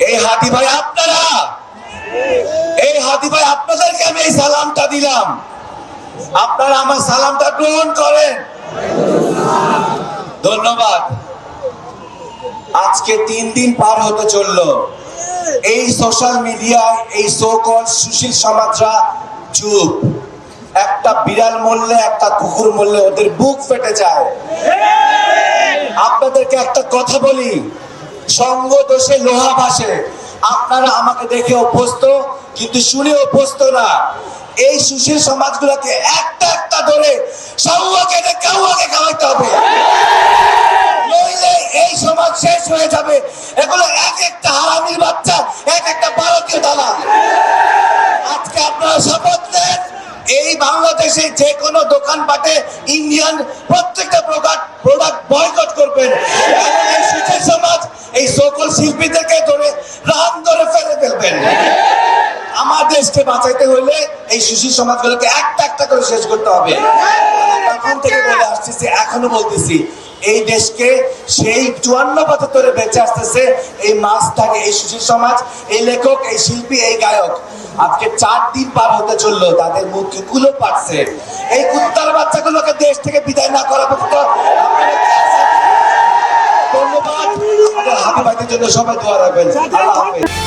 এই হাতি ভাই আপনারা? এই হাতি ভাই আপনাদেরকে আমি এই সালামটা দিলাম। আপনারা আমার সালামটা গ্রহণ করেন। ধন্যবাদ। আজকে তিন দিন পার হতে চলল। এই সোশ্যাল মিডিয়ায় এই সোকল সুশীল সমাজরা চুপ। একটা বিড়াল মরলে, একটা কুকুর মরলে ওদের বুক ফেটে যায়। আপনাদেরকে একটা কথা বলি। সঙ্গ দোষে লোহা ভাসে। আপনারা আমাকে দেখে অভ্যস্ত, কিন্তু শুনে অভ্যস্ত না। এই সুশীল সমাজগুলোকে একটা একটা ধরে সৌয়াকে কাউয়াকে খাওয়াইতে হবে। এই সমাজ শেষ হয়ে যাবে। এগুলো এক একটা হারামির বাচ্চা, এক একটা ভারতীয় দালাল। আজকে আপনারা শপথ নেন, এই বাংলাদেশে যে কোনো দোকানপাটে ইন্ডিয়ান প্রত্যেকটা প্রোডাক্ট প্রোডাক্ট বয়কট করবেন এবং এই সুশীল সমাজ এই সকল শিল্পীদেরকে ধরে রান ধরে ফেলে ফেলবেন। আমার দেশকে বাঁচাইতে হলে এই সুশীল সমাজগুলোকে একটা একটা করে শেষ করতে হবে। তখন থেকে বলে আসতেছি, এখনও বলতেছি, এই দেশকে সেই চুয়ান্ন বছর ধরে বেঁচে আসতেছে এই মাছটাকে এই সুশীল সমাজ, এই লেখক, এই শিল্পী, এই গায়ক। আজকে চার দিন পার হতে চলল, তাদের মুখে কুলো পাচ্ছে এই কুত্তার বাচ্চাগুলোকে দেশ থেকে বিদায় না করা পর্যন্ত আমাদের হাতে ভাইদের জন্য সবাই দোয়া রাখবেন। আল্লাহ হাফেজ।